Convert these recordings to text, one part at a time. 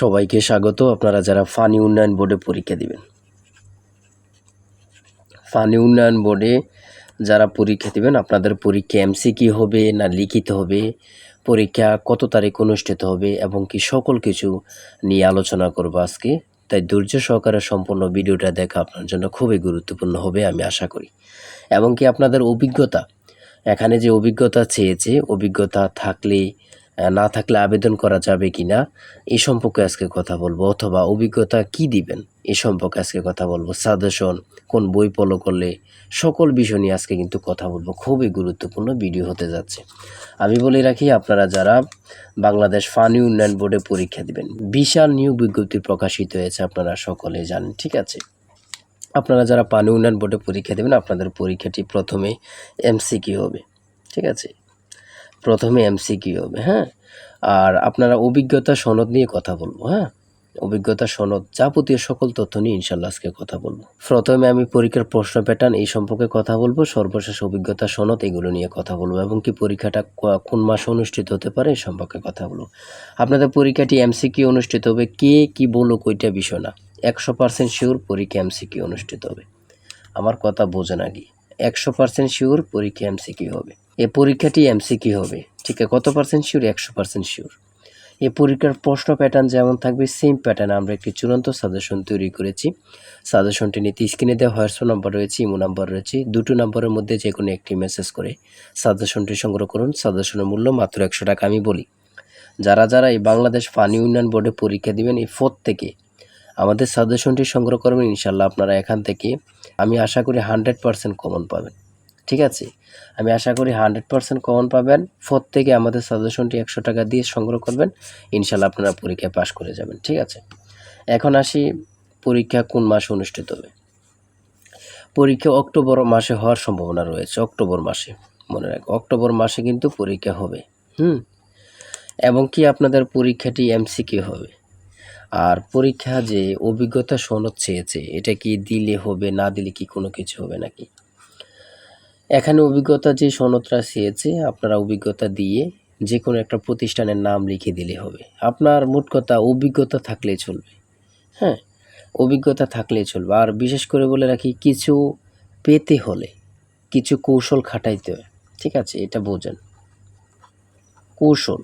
সবাইকে স্বাগত। আপনারা যারা ফানি উন্নয়ন বোর্ডে পরীক্ষা দিবেন, ফানি উন্নয়ন বোর্ডে যারা পরীক্ষা দিবেন, আপনাদের পরীক্ষা এমসিকি হবে না লিখিত হবে, পরীক্ষা কত তারিখ অনুষ্ঠিত হবে এবং কি সকল কিছু নিয়ে আলোচনা করব আজকে। তাই ধৈর্য সহকারে সম্পূর্ণ ভিডিওটা দেখা আপনার জন্য খুবই গুরুত্বপূর্ণ হবে আমি আশা করি। এবং কি আপনাদের অভিজ্ঞতা, এখানে যে অভিজ্ঞতা চেয়েছে, অভিজ্ঞতা থাকলে না থাকলে আবেদন করা যাবে কি না এই সম্পর্কে আজকে কথা বলব। অথবা অভিজ্ঞতা কি দিবেন, এ সম্পর্কে আজকে কথা বলব। সাজেশন, কোন বই ফলো করলে সকল বিষয় নিয়ে আজকে কিন্তু কথা বলব। খুবই গুরুত্বপূর্ণ ভিডিও হতে যাচ্ছে। আমি বলে রাখি, আপনারা যারা বাংলাদেশ ফানি উন্নয়ন বোর্ডে পরীক্ষা দিবেন, বিশাল নিয়োগ বিজ্ঞপ্তি প্রকাশিত হয়েছে, আপনারা সকলে জানেন, ঠিক আছে? আপনারা যারা পানি উন্নয়ন বোর্ডে পরীক্ষা দেবেন, আপনাদের পরীক্ষাটি প্রথমে এমসিকিউ হবে, ঠিক আছে? প্রথমে এমসিকিউ হবে হ্যাঁ? আর আপনারা অভিজ্ঞতা সনদ নিয়ে কথা বলব হ্যাঁ? অভিজ্ঞতা সনদ যাবতীয় সকল তথ্য নিয়ে ইনশাল্লাহ আজকে কথা বলব। প্রথমে আমি পরীক্ষার প্রশ্ন প্যাটার্ন এই সম্পর্কে কথা বলব, সর্বশেষ অভিজ্ঞতা সনদ এগুলো নিয়ে কথা বলব এবং কি পরীক্ষাটা ক- কোন মাসে অনুষ্ঠিত হতে পারে এই সম্পর্কে কথা বলব। আপনাদের পরীক্ষাটি এমসিকিউ অনুষ্ঠিত হবে কে, কি বলল ওইটা বিষয় না। একশো পার্সেন্ট শিওর পরীক্ষা এমসিকিউ অনুষ্ঠিত হবে। আমার কথা বোঝেন আগে। একশো পার্সেন্ট শিওর পরীক্ষা এমসিকিউ হবে। এ পরীক্ষাটি এমসিকিউ হবে। ঠিক আছে, কত পার্সেন্ট শিওর একশো পার্সেন্ট শিওর এই পরীক্ষার প্রশ্ন প্যাটার্ন যেমন থাকবে সেম প্যাটার্ন আমরা একটি চূড়ান্ত সাজেশন তৈরি করেছি। সাজেশনটি নিতে স্ক্রিনে দেওয়া হোয়াটসঅ্যাপ নাম্বার রয়েছে ইমো নাম্বার রয়েছে, দুটো নাম্বারের মধ্যে যে কোনো একটি মেসেজ করে। সাজেশনটি সংগ্রহ করুন সাজেশনের মূল্য মাত্র একশো টাকা, আমি বলি। যারা যারা এই বাংলাদেশ পানি উন্নয়ন বোর্ডে পরীক্ষা দিবেন, এই ফোর্থ থেকে আমাদের সাজেশনটি সংগ্রহ করবেন ইনশাল্লাহ আপনারা এখান থেকে, আমি আশা করি হান্ড্রেড পার্সেন্ট কমন পাবেন। ঠিক আছে? আমি আশা করি হান্ড্রেড পার্সেন্ট কমন পাবেন। ফোর্থ থেকে আমাদের সাজেশনটি একশো টাকা দিয়ে সংগ্রহ করবেন। ইনশাল্লাহ আপনারা পরীক্ষায় পাশ করে যাবেন, ঠিক আছে? এখন আসি পরীক্ষা কোন মাসে অনুষ্ঠিত হবে? পরীক্ষা অক্টোবর মাসে হওয়ার সম্ভাবনা রয়েছে, অক্টোবর মাসে। মনে রাখ, অক্টোবর মাসে কিন্তু পরীক্ষা হবে, হুম? এবং কি আপনাদের পরীক্ষাটি এমসিকিউ হবে? আর পরীক্ষা যে অভিজ্ঞতা সনদ চেয়েছে, এটা কি দিলে হবে, না দিলে কি কোনো কিছু হবে নাকি? এখানে অভিজ্ঞতা যে সনদটা চেয়েছে আপনারা অভিজ্ঞতা দিয়ে যে কোনো একটা প্রতিষ্ঠানের নাম লিখে দিলে হবে। আপনার মোট কথা অভিজ্ঞতা থাকলেই চলবে। হ্যাঁ অভিজ্ঞতা থাকলেই চলবে। আর বিশেষ করে বলে রাখি, কিছু পেতে হলে কিছু কৌশল খাটাইতে হয়। ঠিক আছে, এটা বোঝেন। কৌশল।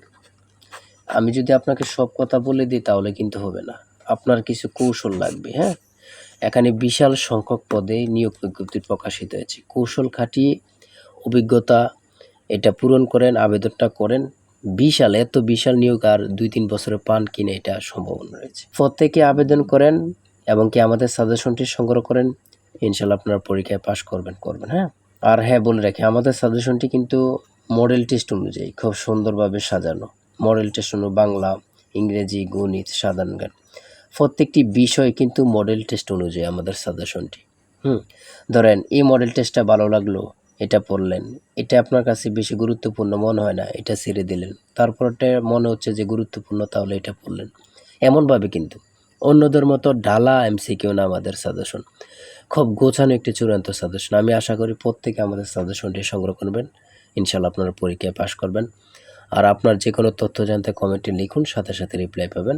আমি যদি আপনাকে সব কথা বলে দিই, তাহলে কিন্তু হবে না। আপনার কিছু কৌশল লাগবে হ্যাঁ? এখানে বিশাল সংখ্যক পদে নিয়োগ বিজ্ঞপ্তি প্রকাশিত হয়েছে। কৌশল খাটিয়ে অভিজ্ঞতা, এটা পূরণ করেন, আবেদনটা করেন। বিশাল, এত বিশাল নিয়োগ আর দুই তিন বছরে পান কিনে এটা সম্ভাবনা রয়েছে। প্রত্যেকে আবেদন করেন এবং কি আমাদের সাজেশনটি সংগ্রহ করেন, ইনশাল্লাহ আপনার পরীক্ষায় পাশ করবেন করবেন হ্যাঁ? আর হ্যাঁ বলে রাখি, আমাদের সাজেশনটি কিন্তু মডেল টেস্ট অনুযায়ী খুব সুন্দরভাবে সাজানো। মডেল টেস্ট অনু বাংলা, ইংরেজি, গণিত, সাধারণ জ্ঞান। প্রত্যেকটি বিষয় কিন্তু মডেল টেস্ট অনুযায়ী আমাদের সাজেশনটি হুম, ধরেন, এই মডেল টেস্টটা ভালো লাগল, এটা পড়লেন, এটা আপনার কাছে বেশি গুরুত্বপূর্ণ মনে হয় না, এটা ছেড়ে দিলেন। তারপরটা মনে হচ্ছে যে গুরুত্বপূর্ণ, তাহলে এটা পড়লেন। এমনভাবে কিন্তু, অন্যদের মতো ডালা এমসিকিউ না আমাদের সাজেশন খুব গোছানো একটি চূড়ান্ত সাজেশন আমি আশা করি প্রত্যেকে আমাদের সাজেশনটি সংগ্রহ করবেন। ইনশাল্লাহ আপনারা পরীক্ষায় পাশ করবেন। আর আপনার যে কোনো তথ্য জানতে কমেন্টে লিখুন, সাথে সাথে রিপ্লাই পাবেন।